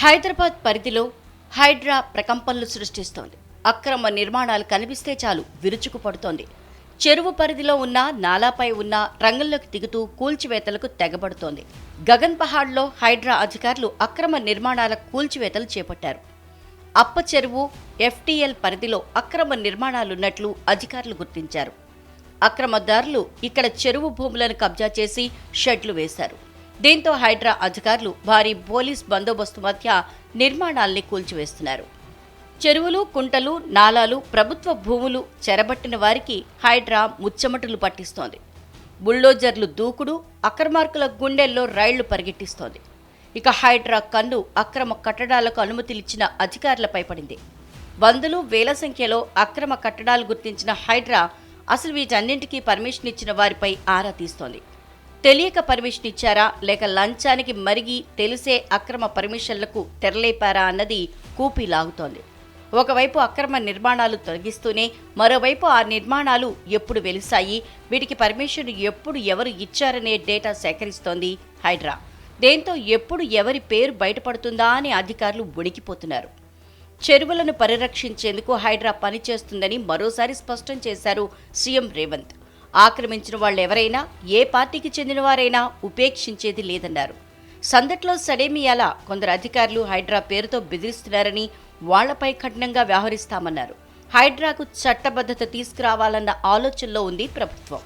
హైదరాబాద్ పరిధిలో హైడ్రా ప్రకంపనలు సృష్టిస్తోంది. అక్రమ నిర్మాణాలు కనిపిస్తే చాలు విరుచుకు పడుతోంది చెరువు పరిధిలో ఉన్న నాలాపై ఉన్న రంగంలోకి దిగుతూ కూల్చివేతలకు తెగబడుతోంది. గగన్ పహాడ్లో హైడ్రా అధికారులు అక్రమ నిర్మాణాల కూల్చివేతలు చేపట్టారు. అప్ప చెరువు ఎఫ్టీఎల్ పరిధిలో అక్రమ నిర్మాణాలున్నట్లు అధికారులు గుర్తించారు. అక్రమదారులు ఇక్కడ చెరువు భూములను కబ్జా చేసి షెడ్లు వేశారు. దీంతో హైడ్రా అధికారులు భారీ పోలీస్ బందోబస్తు మధ్య నిర్మాణాల్ని కూల్చివేస్తున్నారు. చెరువులు కుంటలు నాలాలు ప్రభుత్వ భూములు చెరబట్టిన వారికి హైడ్రా ముచ్చమటలు పట్టిస్తోంది. బుల్డోజర్లు దూకుడు అక్రమార్కుల గుండెల్లో రైళ్ళు పరిగెట్టిస్తోంది. ఇక హైడ్రా కన్ను అక్రమ కట్టడాలకు అనుమతిలిచ్చిన అధికారులపై పడింది వందలు వేల సంఖ్యలో అక్రమ కట్టడాలు గుర్తించిన హైడ్రా అసలు వీటన్నింటికీ పర్మిషన్ ఇచ్చిన వారిపై ఆరా తీస్తోంది. తెలియక పర్మిషన్ ఇచ్చారా? లేక లంచానికి మరిగి తెలిసే అక్రమ పర్మిషన్లకు తెరలేపారా అన్నది కూపి లాగుతోంది. ఒకవైపు అక్రమ నిర్మాణాలు తొలగిస్తూనే మరోవైపు ఆ నిర్మాణాలు ఎప్పుడు వెలిసాయి వీటికి పర్మిషన్ ఎప్పుడు ఎవరు ఇచ్చారనే డేటా సేకరిస్తోంది హైడ్రా. దీంతో ఎప్పుడు ఎవరి పేరు బయటపడుతుందా అని అధికారులు ఉడికిపోతున్నారు చెరువులను పరిరక్షించేందుకు హైడ్రా పనిచేస్తుందని మరోసారి స్పష్టం చేశారు సీఎం రేవంత్. ఆక్రమించిన వాళ్ళెవరైనా ఏ పార్టీకి చెందినవారైనా ఉపేక్షించేది లేదన్నారు. సందట్లో సడేమియాలా కొందరు అధికారులు హైడ్రా పేరుతో బెదిరిస్తున్నారని వాళ్ళపై కఠినంగా వ్యవహరిస్తామన్నారు. హైడ్రాకు చట్టబద్ధత తీసుకురావాలన్న ఆలోచనలో ఉంది ప్రభుత్వం.